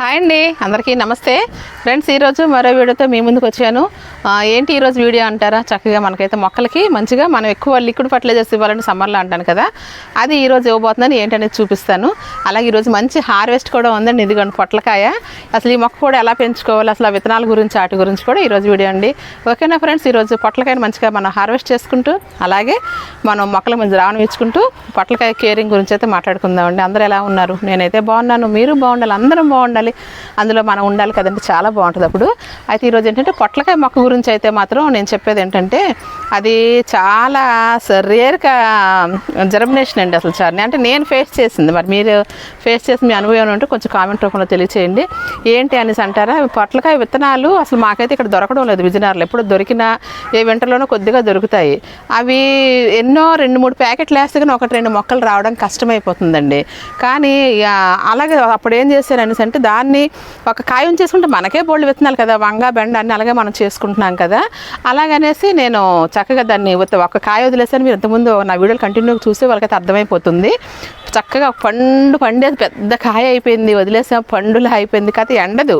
Hi అండి అందరికీ నమస్తే. ఫ్రెండ్స్ ఈరోజు మరో వీడియోతో మీ ముందుకు వచ్చాను. ఏంటి ఈరోజు వీడియో అంటారా? చక్కగా మనకైతే మొక్కలకి మంచిగా మనం ఎక్కువ లిక్విడ్ ఫర్టిలైజర్స్ ఇవ్వాలని సమ్మర్లో అంటాను కదా. అది ఈరోజు ఇవ్వబోతుందని ఏంటనేది చూపిస్తాను. అలాగే ఈరోజు మంచి హార్వెస్ట్ కూడా ఉందండి ఇదిగోండి పొట్లకాయ. అసలు ఈ మొక్క కూడా ఎలా పెంచుకోవాలి? అసలు ఆ విత్తనాల గురించి వాటి గురించి కూడా ఈరోజు వీడియో అండి. ఓకేనా ఫ్రెండ్స్ ఈరోజు పొట్లకాయని మంచిగా మనం హార్వెస్ట్ చేసుకుంటూ అలాగే మనం మొక్కల మంచి రావణం ఇచ్చుకుంటూ పొట్లకాయ కేరింగ్ గురించి అయితే మాట్లాడుకుందామండి. అందరూ ఎలా ఉన్నారు? నేనైతే బాగున్నాను. మీరు బాగుండాలి అందరం బాగుండాలి. అందులో మనం ఉండాలి కదంటే చాలా బాగుంటుంది అప్పుడు. అయితే ఈరోజు ఏంటంటే పొట్లకాయ మొక్క గురించి అయితే మాత్రం నేను చెప్పేది ఏంటంటే అది చాలా రేర్గా జర్మినేషన్ అండి అసలు సార్ అంటే నేను ఫేస్ చేసింది మరి మీరు ఫేస్ చేసి మీ అనుభవం ఉంటే కొంచెం కామెంట్ రూపంలో తెలియచేయండి. ఏంటి అనేసి అంటారా? పొట్లకాయ విత్తనాలు అసలు మాకైతే ఇక్కడ దొరకడం లేదు విజయనగరంలో. ఎప్పుడు దొరికినా ఏ వింటర్లోనూ కొద్దిగా దొరుకుతాయి. అవి ఎన్నో రెండు మూడు ప్యాకెట్లు వేస్తే కానీ ఒకటి రెండు మొక్కలు రావడం కష్టమైపోతుందండి. కానీ అలాగే అప్పుడు ఏం చేశారు అనేసి అంటే దాన్ని ఒక కాయ చేసుకుంటే మనకే బోల్డ్ విత్తనాలు కదా వంగ బెండ అన్ని అలాగే మనం చేసుకుంటున్నాం కదా. అలాగనేసి నేను చక్కగా దాన్ని ఒక కాయ వదిలేసాను. మీరు ఇంతకుముందు నా వీడియోలు కంటిన్యూగా చూస్తే వాళ్ళకైతే అర్థమైపోతుంది. చక్కగా పండు పండేది పెద్ద కాయ అయిపోయింది వదిలేసాం పండులా అయిపోయింది. కాకపోతే ఎండదు.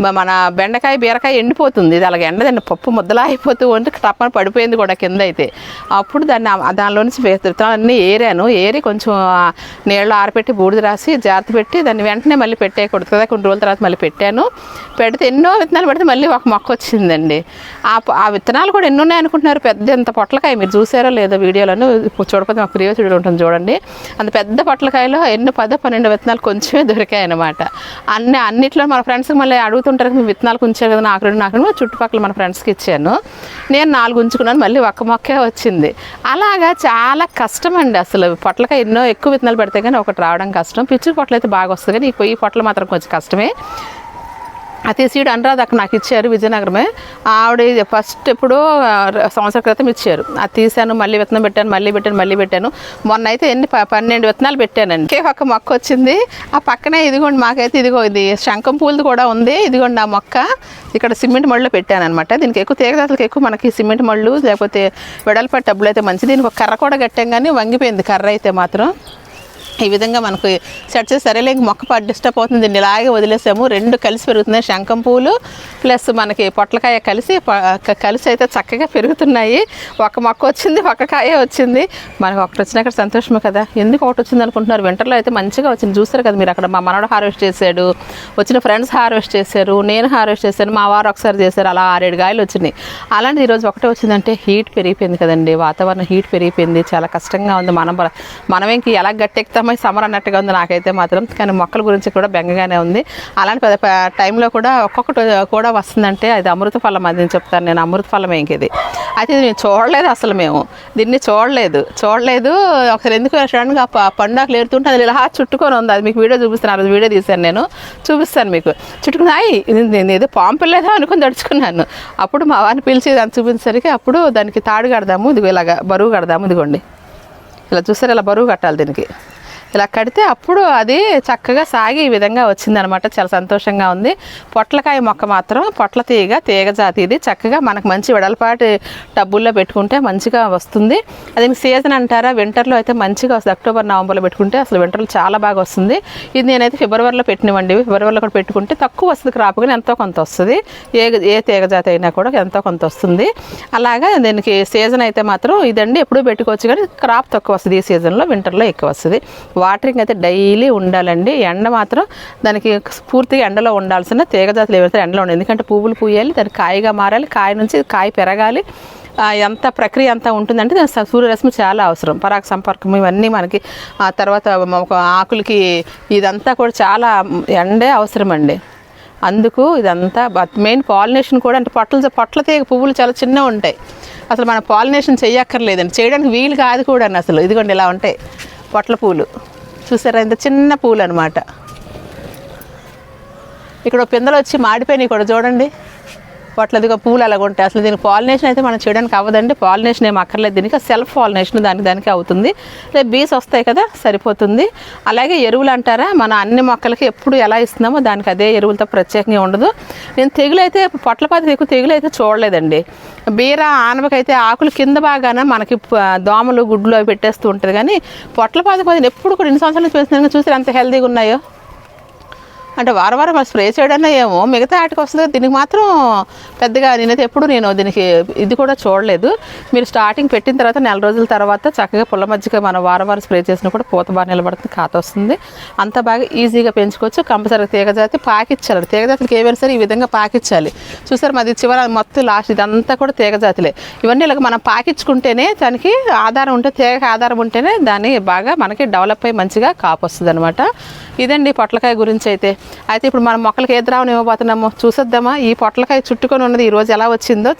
మన బెండకాయ బీరకాయ ఎండిపోతుంది. ఇది అలాగే ఎండదండి. పప్పు ముద్దలా అయిపోతూ ఉంటే తప్పని పడిపోయింది కూడా కింద అయితే అప్పుడు దాన్ని దానిలో నుంచి విత్తనాలన్నీ ఏరాను. ఏరి కొంచెం నీళ్ళు ఆరపెట్టి బూడిద రాసి జాగ్రత్త పెట్టి దాన్ని వెంటనే మళ్ళీ పెట్టేయకూడదు కదా. కొన్ని రోజుల తర్వాత మళ్ళీ పెట్టాను. పెడితే ఎన్నో విత్తనాలు పెడితే మళ్ళీ ఒక మొక్క వచ్చిందండి. ఆ ఆ విత్తనాలు కూడా ఎన్ని ఉన్నాయి అనుకుంటున్నారు? పెద్ద ఎంత పొట్లకాయ మీరు చూసారో లేదో వీడియోలను. చూడకపోతే మాకు ప్రియో వీడియో ఉంటుంది చూడండి. అంత పెద్ద పొట్లకాయలో ఎన్ని పద పన్నెండు విత్తనాలు కొంచెమే దొరికాయి అనమాట అన్ని అన్నిట్లో మన ఫ్రెండ్స్కి మళ్ళీ అడుగుతుంటారు మీ విత్తనాలు ఉంచారు కదా నాకు రెండు నాకు రెండు చుట్టుపక్కల మన ఫ్రెండ్స్కి ఇచ్చాను. నేను నాలుగు ఉంచుకున్నాను మళ్ళీ ఒక్క మొక్కే వచ్చింది. అలాగా చాలా కష్టం అండి అసలు. పొట్లకాయ ఎన్నో ఎక్కువ విత్తనాలు పెడితే కానీ ఒకటి రావడం కష్టం. పిచ్చి పొట్లు అయితే బాగా వస్తుంది కానీ ఈ పొయ్యి పొట్లు మాత్రం కొంచెం కష్టమే. ఆ సీడ్ అనురాధ అక్కడ నాకు ఇచ్చారు విజయనగరమే. ఆవిడ ఇది ఫస్ట్ ఎప్పుడో సంవత్సర సంవత్సరం క్రితం ఇచ్చారు. అది తీసాను మళ్ళీ విత్తనం పెట్టాను మళ్ళీ పెట్టాను మళ్ళీ పెట్టాను. మొన్న అయితే ఎన్ని ప- పన్నెండు విత్తనాలు పెట్టానండి. ఒకే ఒక మొక్క వచ్చింది. ఆ పక్కనే ఇదిగోండి మాకైతే ఇదిగో ఇది శంఖం పూలది కూడా ఉంది. ఇదిగోండి ఆ మొక్క. ఇక్కడ సిమెంట్ మళ్ళీ పెట్టాను అనమాట దీనికి ఎక్కువ తీగదాతలకు ఎక్కువ మనకి సిమెంట్ మళ్ళు లేకపోతే వెడల్పాటి డబ్బులు అయితే మంచిది. దీనికి ఒక కర్ర కూడా కట్టాం కానీ వంగిపోయింది కర్ర అయితే మాత్రం. ఈ విధంగా మనకు సెట్ చేసి సరేలే మొక్క పాటు డిస్టర్బ్ అవుతుంది దీన్ని ఇలాగే వదిలేసాము. రెండు కలిసి పెరుగుతున్నాయి శంఖం పూలు ప్లస్ మనకి పొట్లకాయ కలిసి ప- కలిసి అయితే చక్కగా పెరుగుతున్నాయి. ఒక మొక్క వచ్చింది ఒక కాయ వచ్చింది. మనకు ఒకటి వచ్చినాక సంతోషమే కదా. ఎందుకు ఒకటి వచ్చింది అనుకుంటున్నారు? వింటర్లో అయితే మంచిగా వచ్చింది. చూస్తారు కదా మీరు అక్కడ మా మనవడు హార్వెస్ట్ చేశాడు. వచ్చిన ఫ్రెండ్స్ హార్వెస్ట్ చేశారు. నేను హార్వెస్ట్ చేశాను. మా వారు ఒకసారి చేశారు. అలా ఆరేడు కాయలు వచ్చినాయి. అలాంటిది ఈరోజు ఒకటే వచ్చిందంటే హీట్ పెరిగిపోయింది కదండి. వాతావరణం హీట్ పెరిగిపోయింది. చాలా కష్టంగా ఉంది. మనం బ- మనం ఇంక ఎలా గట్టెక్తా సమ్మర్ అన్నట్టుగా ఉంది నాకైతే మాత్రం. కానీ మొక్కల గురించి కూడా బెంగగానే ఉంది. అలాంటి పెద్ద టైంలో కూడా ఒక్కొక్కటి కూడా వస్తుందంటే అది అమృత ఫలం అది నేను చెప్తాను నేను. అమృత ఫలం ఏంకి ఇది? అయితే ఇది నేను చూడలేదు అసలు మేము. దీన్ని చూడలేదు. చూడలేదు. ఒకసారి ఎందుకు సడన్గా ప- పండాకులు ఏరుతుంటే అది ఇలా చుట్టుకొని ఉంది. అది మీకు వీడియో చూపిస్తాను అది వీడియో తీశాను నేను. చూపిస్తాను మీకు. చుట్టుకుని "ఆయ్, ఇది నేను ఏదో పాంపు అనుకుని తడుచుకున్నాను. అప్పుడు మా వారిని పిలిచి దాన్ని చూపించేసరికి అప్పుడు దానికి తాడు కడదాము ఇదిగో ఇలాగా బరువు కడదాము ఇదిగోండి. ఇలా చూసారు ఇలా బరువు కట్టాలి దీనికి. ఇలా కడితే అప్పుడు అది చక్కగా సాగి ఈ విధంగా వచ్చిందనమాట. చాలా సంతోషంగా ఉంది. పొట్లకాయ మొక్క మాత్రం పొట్ల తీగ తీగ జాతి ఇది. చక్కగా మనకు మంచి వెడల్పాటి టబ్బుల్లో పెట్టుకుంటే మంచిగా వస్తుంది. అది సీజన్ అంటారా? వింటర్లో అయితే మంచిగా వస్తుంది. అక్టోబర్ నవంబర్లో పెట్టుకుంటే అసలు వింటర్లో చాలా బాగా వస్తుంది. ఇది నేనైతే ఫిబ్రవరిలో పెట్టినవండి. ఫిబ్రవరిలో కూడా పెట్టుకుంటే తక్కువ వస్తుంది క్రాప్ కానీ ఎంతో కొంత వస్తుంది. ఏ ఏ తీగ జాతి అయినా కూడా ఎంతో కొంత వస్తుంది. అలాగా దీనికి సీజన్ అయితే మాత్రం ఇదండి. ఎప్పుడూ పెట్టుకోవచ్చు కానీ క్రాప్ తక్కువ వస్తుంది ఈ సీజన్లో. వింటర్లో ఎక్కువ వస్తుంది. వాటరింగ్ అయితే డైలీ ఉండాలండి. ఎండ మాత్రం దానికి పూర్తిగా ఎండలో ఉండాల్సిన తీగజాతులు ఏవైతే ఎండలో ఉండాలి. ఎందుకంటే పువ్వులు పూయాలి దానికి కాయగా మారాలి కాయ నుంచి కాయ పెరగాలి. ఎంత ప్రక్రియ అంతా ఉంటుందంటే దాని సూర్యరశ్మి చాలా అవసరం. పరాగ సంపర్కం ఇవన్నీ మనకి ఆ తర్వాత ఒక ఆకులకి ఇదంతా కూడా చాలా ఎండే అవసరం అండి అందుకు ఇదంతా మెయిన్ పాలినేషన్ కూడా అంటే పొట్టలు పొట్ల తీగ పువ్వులు చాలా చిన్నగా ఉంటాయి. అసలు మనం పాలినేషన్ చేయక్కర్లేదండి చేయడానికి వీలు కాదు కూడా అసలు. ఇదిగోండి ఇలా ఉంటాయి పొట్ల పూలు చూసారా? ఇంత చిన్న పూలు అనమాట ఇక్కడ పిందలు వచ్చి మాడిపోయినాయి కూడా చూడండి. పొట్లదిగా పూలు అలాగ ఉంటాయి. అసలు దీనికి పాలినేషన్ అయితే మనం చేయడానికి అవ్వదండి. పాలినేషన్ ఏం అక్కర్లేదు దీనికి. సెల్ఫ్ పాలినేషన్ దానికి దానికి అవుతుంది. లేదు బీస్ వస్తాయి కదా సరిపోతుంది. అలాగే ఎరువులు అంటారా? మన అన్ని మొక్కలకి ఎప్పుడు ఎలా ఇస్తున్నామో దానికి అదే ఎరువులతో ప్రత్యేకంగా ఉండదు. నేను తెగులు అయితే పొట్లపాతి ఎక్కువ తెగులు అయితే చూడలేదండి. బీర ఆనపకైతే ఆకులు కింద బాగానే మనకి దోమలు గుడ్లు అవి పెట్టేస్తూ ఉంటుంది. కానీ పొట్లపాతి పది ఎప్పుడు కూడా ఎన్ని సంవత్సరాలు చూసిన చూస్తే చూసి ఎంత హెల్తీగా ఉన్నాయో? అంటే వారం వారం మరి స్ప్రే చేయడన్నా ఏమో. మిగతా వాటికి వస్తుంది దీనికి మాత్రం పెద్దగా నేనైతే ఎప్పుడు నేను దీనికి ఇది కూడా చూడలేదు. మీరు స్టార్టింగ్ పెట్టిన తర్వాత నెల రోజుల తర్వాత చక్కగా పుల్ల మజ్జిగ మనం వారం వారం స్ప్రే చేసినా కూడా పూత బాగా నిలబడుతుంది కాత వస్తుంది. అంత బాగా ఈజీగా పెంచుకోవచ్చు. కంపల్సరీ తీగజాతి పాకిచ్చాలి. తీగజాతులకి ఏవైనా సరే ఈ విధంగా పాకిచ్చాలి. చూసారు మాది చివర మొత్తం లాస్ట్ ఇదంతా కూడా తీగజాతులే ఇవన్నీ ఇలాగ మనం పాకించుకుంటేనే దానికి ఆధారం ఉంటే తీగకి ఆధారం ఉంటేనే దాన్ని బాగా మనకి డెవలప్ అయ్యి మంచిగా కాపు వస్తుంది అనమాట ఇదండి పొట్లకాయ గురించి అయితే. అయితే ఇప్పుడు మనం మొక్కలకి ఏ ద్రావణం ఇవ్వబోతున్నామో చూసేద్దామా? ఈ పొట్లకాయ చుట్టుకొని ఉన్నది ఈ రోజు ఎలా వచ్చిందో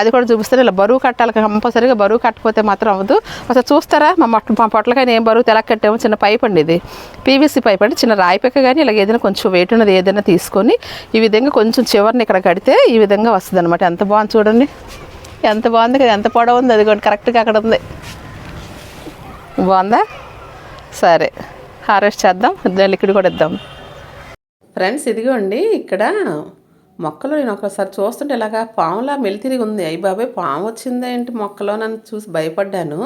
అది కూడా చూపిస్తే ఇలా బరువు కట్టాలి కంపల్సరీగా బరువు కట్టకపోతే మాత్రం అవ్వదు. అసలు చూస్తారా? మా మొట్ట మా పొట్లకాయని ఏం బరువు తెలక కట్టేమో? చిన్న పైప్ అండి ఇది. పీవీసీ పైప్ అంటే చిన్న రాయి పెక్క కానీ ఇలా ఏదైనా కొంచెం వెయిట్ ఉన్నది ఏదైనా తీసుకొని ఈ విధంగా కొంచెం చివరిని ఇక్కడ కడితే ఈ విధంగా వస్తుంది అనమాట ఎంత బాగుంది చూడండి. ఎంత బాగుంది కదా ఎంత పొడవు ఉంది అది కూడా కరెక్ట్గా అక్కడ ఉంది. బాగుందా? సరే. హార్వెస్ట్ చేద్దాం. లిక్విడ్ కూడా ఇద్దాం. ఫ్రెండ్స్ ఇదిగోండి ఇక్కడ మొక్కలు నేను ఒకసారి చూస్తుంటే ఇలాగా పాములా మెలితిరిగి ఉంది అయ్యి బాబాయ్ పాము వచ్చిందా ఏంటి మొక్కలో నన్ను చూసి భయపడ్డాను.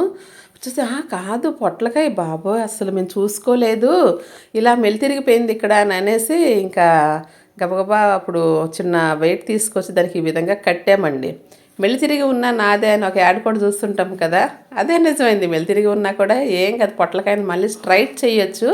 చూసి "ఆ, కాదు పొట్లకాయ బాబోయ్ అసలు మేము చూసుకోలేదు. ఇలా మెలితిరిగిపోయింది ఇక్కడ అని అనేసి ఇంకా గబగబా అప్పుడు చిన్న వెయిట్ తీసుకొచ్చి దానికి ఈ విధంగా కట్టామండి. మెలితిరిగి ఉన్నా నాదే అని ఒక యాడ్ కూడా చూస్తుంటాం కదా. అదే నిజమైంది మెలితిరిగి ఉన్నా కూడా. ఏం కదా పొట్లకాయని మళ్ళీ స్ట్రైట్ చేయొచ్చు.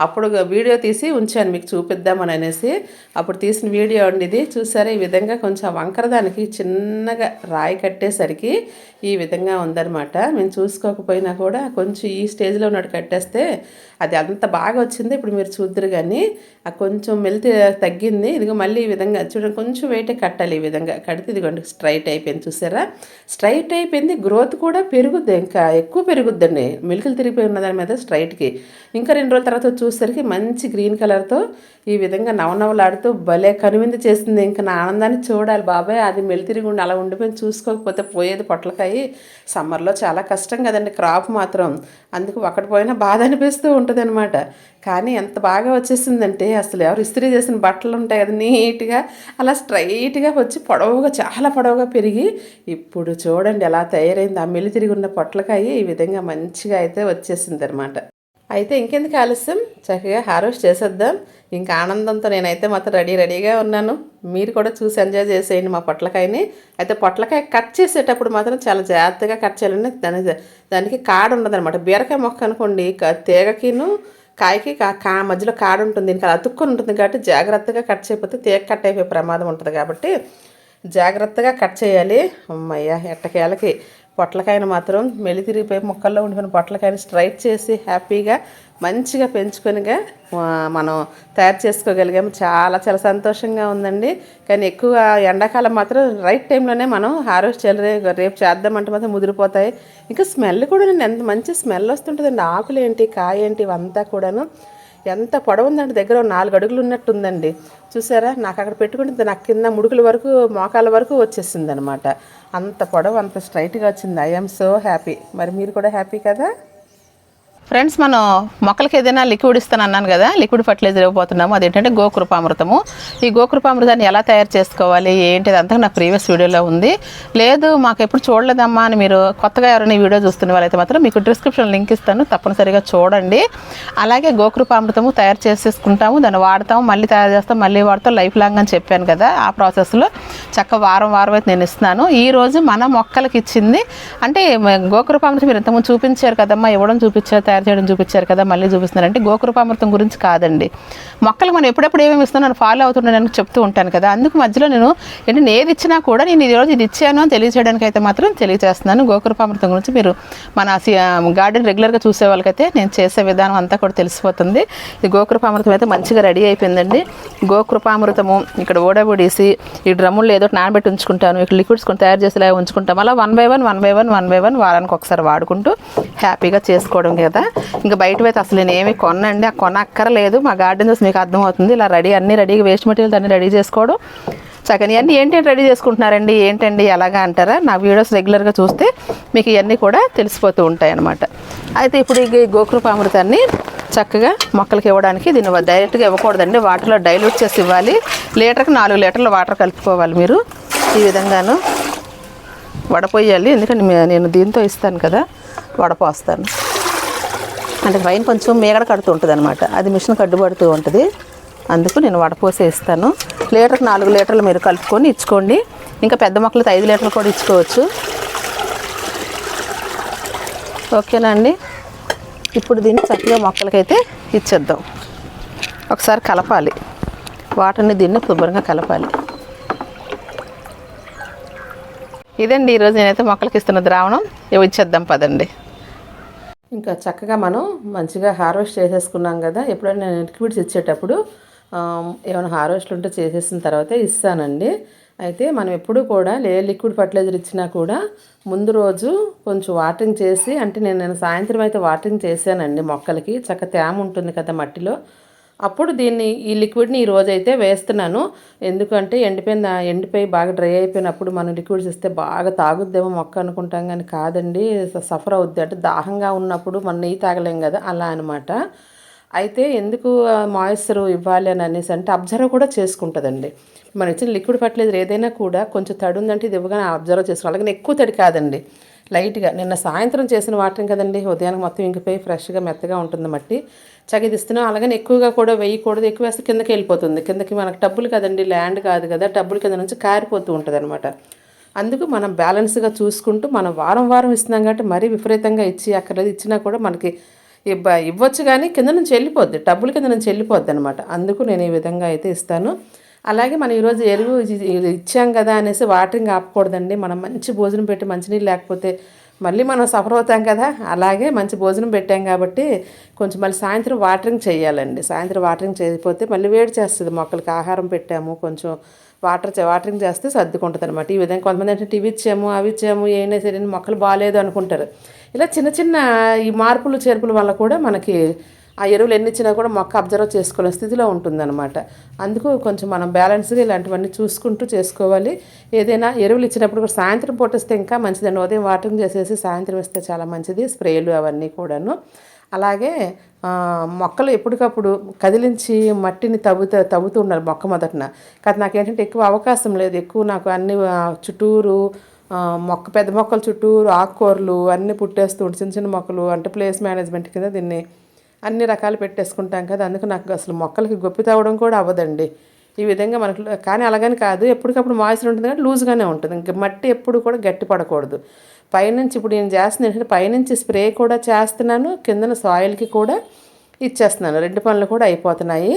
అప్పుడు వీడియో తీసి ఉంచాను మీకు చూపిద్దామని అనేసి. అప్పుడు తీసిన వీడియో అండి ఇది. చూసారా? ఈ విధంగా కొంచెం వంకర దానికి చిన్నగా రాయి కట్టేసరికి ఈ విధంగా ఉందన్నమాట. మేము చూసుకోకపోయినా కూడా కొంచెం ఈ స్టేజ్లో ఉన్నట్టు కట్టేస్తే అది అంత బాగా వచ్చింది. ఇప్పుడు మీరు చూద్దరు కానీ ఆ కొంచెం మెలితి తగ్గింది. ఇదిగో మళ్ళీ ఈ విధంగా చూడండి కొంచెం వెయిటే కట్టాలి ఈ విధంగా కడితే. ఇదిగోండి స్ట్రైట్ అయిపోయింది చూసారా? స్ట్రైట్ అయిపోయింది గ్రోత్ కూడా పెరుగుద్ది. ఇంకా ఎక్కువ పెరుగుద్దండి. మెలికలు తిరిగిపోయి ఉన్న దాని మీద స్ట్రైట్కి ఇంకా రెండు రోజుల తర్వాత చూసేసరికి మంచి గ్రీన్ కలర్తో ఈ విధంగా నవనవలాడుతూ భలే కనువిందు చేసింది. ఇంకా నా ఆనందాన్ని చూడాలి బాబాయ్. అది మెలితిరిగి ఉండి అలా ఉండిపోయి చూసుకోకపోతే పోయేది పొట్లకాయ. సమ్మర్లో చాలా కష్టం కదండి క్రాప్ మాత్రం. అందుకు ఒకటి పోయినా బాధ అనిపిస్తూ ఉంటుంది అనమాట కానీ ఎంత బాగా వచ్చేసిందంటే అసలు ఎవరు ఇస్త్రీ చేసిన బట్టలు ఉంటాయి కదా నీట్గా అలా స్ట్రైట్గా వచ్చి పొడవుగా చాలా పొడవుగా పెరిగి ఇప్పుడు చూడండి ఎలా తయారైంది. ఆ మెలితిరిగి ఉన్న పొట్లకాయ ఈ విధంగా మంచిగా అయితే వచ్చేసింది అనమాట అయితే ఇంకెందుకు ఆలస్యం? చక్కగా హార్వెస్ట్ చేసేద్దాం. ఇంకా ఆనందంతో నేనైతే మాత్రం రెడీ రెడీగా ఉన్నాను. మీరు కూడా చూసి ఎంజాయ్ చేసేయండి మా పొట్లకాయని. అయితే పొట్లకాయ కట్ చేసేటప్పుడు మాత్రం చాలా జాగ్రత్తగా కట్ చేయాలండి దాని దానికి కాడ ఉండదనమాట బీరకాయ మొక్క అనుకోండి తీగకిను కాయకి కా- కా మధ్యలో కాడ ఉంటుంది. దీనికి అతుక్కుని అతుక్కొని ఉంటుంది కాబట్టి జాగ్రత్తగా కట్ చేయకపోతే తీగ కట్ అయిపోయే ప్రమాదం ఉంటుంది కాబట్టి జాగ్రత్తగా కట్ చేయాలి. అమ్మయ్య ఎట్టకేలకి. పొట్లకాయను మాత్రం మెలితిరిగిపోయి ముక్కల్లో ఉండిపోయిన పొట్లకాయని స్ట్రైట్ చేసి హ్యాపీగా మంచిగా పెంచుకొనిగా మనం తయారు చేసుకోగలిగాము. చాలా చాలా సంతోషంగా ఉందండి. కానీ ఎక్కువ ఎండాకాలం మాత్రం రైట్ టైంలోనే మనం హార్వెస్ట్ చేయాలి రేపు చేద్దామంటే మాత్రం ముదిరిపోతాయి. ఇంకా స్మెల్ కూడా నేను ఎంత మంచి స్మెల్ వస్తుంటుందండి. ఆకులు ఏంటి కాయ ఏంటి ఇవంతా కూడాను. ఎంత పొడవు ఉందండి దగ్గర నాలుగు అడుగులు ఉన్నట్టుందండి చూసారా? నాకు అక్కడ పెట్టుకుంటే నాకు కింద ముడుకుల వరకు మోకాల వరకు వచ్చేసింది అనమాట అంత పొడవు అంత స్ట్రైట్గా వచ్చింది. ఐఎమ్ సో హ్యాపీ మరి మీరు కూడా హ్యాపీ కదా? ఫ్రెండ్స్ మనం మొక్కలకి ఏదైనా లిక్విడ్ ఇస్తాను అన్నాను కదా లిక్విడ్ ఫర్టిలైజర్ ఇవ్వబోతున్నాము. అదేంటంటే గోకృపామృతము. ఈ గోకృపామృతాన్ని ఎలా తయారు చేసుకోవాలి ఏంటిది అంతా నా ప్రీవియస్ వీడియోలో ఉంది. లేదు మాకు ఎప్పుడు చూడలేదమ్మా అని మీరు కొత్తగా ఎవరైనా వీడియో చూస్తున్న వాళ్ళైతే మాత్రం మీకు డిస్క్రిప్షన్ లింక్ ఇస్తాను తప్పనిసరిగా చూడండి. అలాగే గోకృపామృతము తయారు చేసేసుకుంటాము దాన్ని వాడతాము మళ్ళీ తయారు చేస్తాం మళ్ళీ వాడతాం లైఫ్ లాంగ్ అని చెప్పాను కదా ఆ ప్రాసెస్లో చక్క వారం వారం అయితే నేను ఇస్తున్నాను. ఈరోజు మన మొక్కలకి ఇచ్చింది అంటే గోకృపామృతం మీరు ఇంతకుముందు చూపించారు కదమ్మా ఇవ్వడం చూపించారు తయారు చేయడం చూపించారు కదా మళ్ళీ చూపిస్తున్నారంటే గోకృపామృతం గురించి కాదండి. మొక్కలకు మనం ఎప్పుడెప్పుడు ఏమేమి ఇస్తున్నాను ఫాలో అవుతున్నాను చెప్తూ ఉంటాను కదా అందుకు మధ్యలో నేను ఏంటంటే నేను ఏది ఇచ్చినా కూడా నేను ఈరోజు రోజు ఇది ఇచ్చాను అని తెలియజేయడానికి అయితే మాత్రం తెలియజేస్తున్నాను గోకృపామృతం గురించి మీరు మన గార్డెన్ రెగ్యులర్గా చూసే వాళ్ళకైతే నేను చేసే విధానం అంతా కూడా తెలిసిపోతుంది. ఇది గోకృపామృతం అయితే మంచిగా రెడీ అయిపోయిందండి. గోకృపామృతము ఇక్కడ ఓడబొడేసి ఈ డ్రమ్ముల్లో ఏదో నానబెట్టి ఉంచుకుంటాను. ఇక్కడ లిక్విడ్స్ కొన్ని తయారు చేసేలా ఉంచుకుంటాం. అలా one by one one by one one by one వారానికి ఒకసారి వాడుకుంటూ హ్యాపీగా చేసుకోవడం కదా. ఇంకా బయట అయితే అసలు నేను ఏమి కొనండి ఆ కొనక్కర్లేదు. మా గార్డెన్ చూసి మీకు అర్థమవుతుంది. ఇలా రెడీ అన్ని రెడీగా వేస్ట్ మెటీరియల్స్ అన్ని రెడీ చేసుకోవడం చక్కని ఇవన్నీ ఏంటంటే రెడీ చేసుకుంటున్నారండి? ఏంటండి? ఎలాగా అంటారా? నా వీడియోస్ రెగ్యులర్గా చూస్తే మీకు ఇవన్నీ కూడా తెలిసిపోతూ ఉంటాయి అన్నమాట అయితే ఇప్పుడు ఈ గోకృపామృతాన్ని చక్కగా మొక్కలకి ఇవ్వడానికి దీన్ని డైరెక్ట్గా ఇవ్వకూడదండి. వాటర్లో డైల్యూట్ చేసి ఇవ్వాలి. లీటర్కి నాలుగు లీటర్ల వాటర్ కలుపుకోవాలి మీరు. ఈ విధంగాను వడపోయాలి. ఎందుకంటే నేను దీంతో ఇస్తాను కదా వడపోస్తాను. అంటే పైన కొంచెం మేగడ కడుతూ ఉంటుంది అనమాట అది మిషన్ కడ్డుపడుతూ ఉంటుంది. అందుకు నేను వడపోసే ఇస్తాను లీటర్కి నాలుగు లీటర్లు మీరు కలుపుకొని ఇచ్చుకోండి. ఇంకా పెద్ద మొక్కలతో ఐదు లీటర్లు కూడా ఇచ్చుకోవచ్చు. ఓకేనా అండి? ఇప్పుడు దీన్ని చక్కగా మొక్కలకైతే ఇచ్చేద్దాం. ఒకసారి కలపాలి. వాటర్ని దీన్ని శుభ్రంగా కలపాలి. ఇదండి ఈరోజు నేనైతే మొక్కలకి ఇస్తున్న ద్రావణం. ఇవి ఇచ్చేద్దాం పదండి. ఇంకా చక్కగా మనం మంచిగా హార్వెస్ట్ చేసేసుకున్నాం కదా. ఎప్పుడైనా నేను లిక్విడ్స్ ఇచ్చేటప్పుడు ఏమైనా హార్వెస్ట్లు ఉంటే చేసేసిన తర్వాత ఇస్తానండి. అయితే మనం ఎప్పుడు కూడా లే లిక్విడ్ ఫర్టిలైజర్ ఇచ్చినా కూడా ముందు రోజు కొంచెం వాటరింగ్ చేసి అంటే నేను నేను సాయంత్రం అయితే వాటరింగ్ చేశానండి మొక్కలకి. చక్క తేమ ఉంటుంది కదా మట్టిలో. అప్పుడు దీన్ని ఈ లిక్విడ్ని ఈ రోజైతే వేస్తున్నాను. ఎందుకంటే ఎండిపోయిన ఎండిపోయి బాగా డ్రై అయిపోయినప్పుడు మనం లిక్విడ్స్ ఇస్తే బాగా తాగుద్దేమో మొక్క అనుకుంటాం కానీ కాదండి సఫర్ అవుద్ది. అంటే దాహంగా ఉన్నప్పుడు మనం నెయ్యి తాగలేం కదా అలా అనమాట అయితే ఎందుకు మాయిశ్చర్ ఇవ్వాలి అని అనేసి అంటే అబ్జర్వ్ కూడా చేసుకుంటుందండి. మనం ఇచ్చిన లిక్విడ్ ఫర్టిలైజర్ ఏదైనా కూడా కొంచెం తడి ఉందంటే ఇది ఇవ్వగానే అబ్జర్వ్ చేసుకోవాలి. అలాగే ఎక్కువ తడి కాదండి. లైట్గా నిన్న సాయంత్రం చేసిన వాటరింగ్ కదండి ఉదయానికి మొత్తం ఇంకిపోయి ఫ్రెష్గా మెత్తగా ఉంటుంది మట్టి. చగిది ఇస్తున్నాం అలాగని ఎక్కువగా కూడా వేయకూడదు. ఎక్కువ వేస్తే కిందకి వెళ్ళిపోతుంది. కిందకి మనకు టబ్బులు కదండి ల్యాండ్ కాదు కదా డబ్బులు కింద నుంచి కారిపోతూ ఉంటుంది అనమాట అందుకు మనం బ్యాలెన్స్గా చూసుకుంటూ మనం వారం వారం ఇస్తున్నాం కాబట్టి మరీ విపరీతంగా ఇచ్చి అక్కర్లేదు. ఇచ్చినా కూడా మనకి ఇవ్వ ఇవ్వచ్చు కానీ కింద నుంచి వెళ్ళిపోద్ది. టబ్బుల కింద నుంచి వెళ్ళిపోద్ది అనమాట అందుకు నేను ఈ విధంగా అయితే ఇస్తాను. అలాగే మనం ఈరోజు ఎరువు ఇది ఇచ్చాం కదా అనేసి వాటరింగ్ ఆపకూడదండి. మనం మంచి భోజనం పెట్టి మంచినీళ్ళు లేకపోతే మళ్ళీ మనం సఫర్ అవుతాం కదా. అలాగే మంచి భోజనం పెట్టాం కాబట్టి కొంచెం మళ్ళీ సాయంత్రం వాటరింగ్ చేయాలండి. సాయంత్రం వాటరింగ్ చేయకపోతే మళ్ళీ వేడి చేస్తుంది. మొక్కలకి ఆహారం పెట్టాము కొంచెం వాటర్ చే- వాటరింగ్ చేస్తే సర్దుకుంటుంది అనమాట ఈ విధంగా కొంతమంది అంటే టీవీ ఇచ్చాము అవి ఇచ్చాము ఏమైనా సరే మొక్కలు బాగాలేదు అనుకుంటారు. ఇలా చిన్న చిన్న ఈ మార్పులు చేర్పుల వల్ల కూడా మనకి ఆ ఎరువులు ఎన్ని ఇచ్చినా కూడా మొక్క అబ్జర్వ్ చేసుకోలేని స్థితిలో ఉంటుందన్నమాట. అందుకు కొంచెం మనం బ్యాలెన్స్గా ఇలాంటివన్నీ చూసుకుంటూ చేసుకోవాలి. ఏదైనా ఎరువులు ఇచ్చినప్పుడు కూడా సాయంత్రం పూట ఇస్తే ఇంకా మంచిదండి. ఉదయం వాటరింగ్ చేసేసి సాయంత్రం ఇస్తే చాలా మంచిది. స్ప్రేలు అవన్నీ కూడాను. అలాగే మొక్కలు ఎప్పటికప్పుడు కదిలించి మట్టిని తవ్వుత తవ్వుతూ ఉండాలి మొక్క మొదటన. కానీ నాకు ఏంటంటే ఎక్కువ అవకాశం లేదు. ఎక్కువ నాకు అన్ని చుట్టూరు మొక్క పెద్ద మొక్కల చుట్టూరు ఆకుకూరలు అన్నీ పుట్టేస్తూ ఉంటాయి చిన్న చిన్న మొక్కలు అంటే ప్లేస్ మేనేజ్మెంట్ కింద దీన్ని అన్ని రకాలు పెట్టేసుకుంటాం కదా. అందుకు నాకు అసలు మొక్కలకి గొప్పి తవ్వడం కూడా అవ్వదండి. ఈ విధంగా మనకు కానీ అలాగని కాదు. ఎప్పటికప్పుడు మాయిశ్చర్ ఉంటుంది కానీ లూజ్గానే ఉంటుంది. ఇంకా మట్టి ఎప్పుడు కూడా గట్టి పడకూడదు. పైనుంచి ఇప్పుడు నేను చేస్తున్నాను ఏంటంటే పైనుంచి స్ప్రే కూడా చేస్తున్నాను కిందన సాయిల్కి కూడా ఇచ్చేస్తున్నాను. రెండు పనులు కూడా అయిపోతున్నాయి.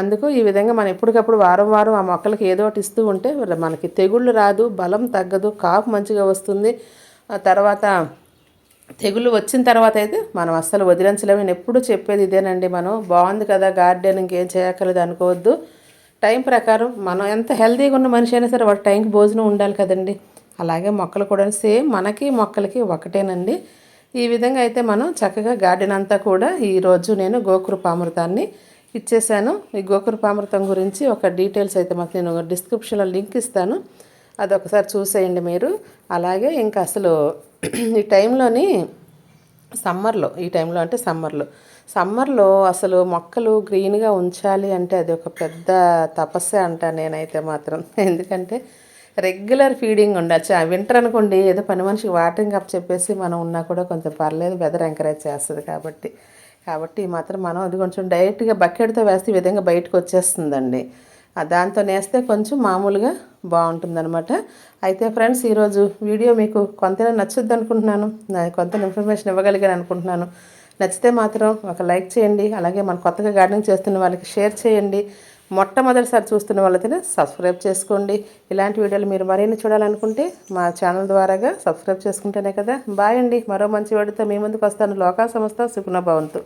అందుకు ఈ విధంగా మనం ఎప్పటికప్పుడు వారం వారం ఆ మొక్కలకి ఏదో ఒకటి ఇస్తూ ఉంటే మనకి తెగుళ్ళు రాదు బలం తగ్గదు కాపు మంచిగా వస్తుంది. ఆ తర్వాత తెగులు వచ్చిన తర్వాత అయితే మనం అస్సలు వదిలించలేము. నేను ఎప్పుడు చెప్పేది ఇదేనండి మనం. బాగుంది కదా గార్డెన్ ఇంకేం చేయక్కర్లేదు అనుకోవద్దు. టైం ప్రకారం మనం ఎంత హెల్తీగా ఉన్న మనిషి అయినా సరే వాటి టైంకి భోజనం ఉండాలి కదండి. అలాగే మొక్కలు కూడా సేమ్ మనకి మొక్కలకి ఒకటేనండి. ఈ విధంగా అయితే మనం చక్కగా గార్డెన్ అంతా కూడా ఈరోజు నేను గోకృపామృతాన్ని ఇచ్చేసాను. ఈ గోకృపామృతం గురించి ఒక డీటెయిల్స్ అయితే మాకు నేను డిస్క్రిప్షన్లో లింక్ ఇస్తాను. అది ఒకసారి చూసేయండి మీరు. అలాగే ఇంకా అసలు ఈ టైంలోని సమ్మర్లో ఈ టైంలో అంటే సమ్మర్లో. సమ్మర్లో అసలు మొక్కలు గ్రీన్గా ఉంచాలి అంటే అది ఒక పెద్ద తపస్సే అంట నేనైతే మాత్రం. ఎందుకంటే రెగ్యులర్ ఫీడింగ్ ఉండొచ్చు. వింటర్ అనుకోండి ఏదో పని మనిషికి వాటరింగ్ అప్ చెప్పేసి మనం ఉన్నా కూడా కొంచెం పర్లేదు వెదర్ ఎంకరేజ్ చేస్తుంది కాబట్టి. కాబట్టి మాత్రం మనం అది కొంచెం డైరెక్ట్గా బకెట్తో వేస్తే ఈ విధంగా బయటకు వచ్చేస్తుందండి. దాంతో నేస్తే కొంచెం మామూలుగా బాగుంటుందన్నమాట. అయితే ఫ్రెండ్స్ ఈరోజు వీడియో మీకు కొంత నచ్చుద్ది అనుకుంటున్నాను. కొంత ఇన్ఫర్మేషన్ ఇవ్వగలిగాను అనుకుంటున్నాను. నచ్చితే మాత్రం ఒక లైక్ చేయండి. అలాగే మన కొత్తగా గార్డెనింగ్ చేస్తున్న వాళ్ళకి షేర్ చేయండి. మొట్టమొదటిసారి చూస్తున్న వాళ్ళైతే సబ్స్క్రైబ్ చేసుకోండి. ఇలాంటి వీడియోలు మీరు మరిన్ని చూడాలనుకుంటే మా ఛానల్ ద్వారాగా సబ్స్క్రైబ్ చేసుకుంటేనే కదా. బాయ్ అండి. మరో మంచి వాడితో మీ ముందుకు వస్తాను. లోకా సంస్థ సుగుణ భవంతు.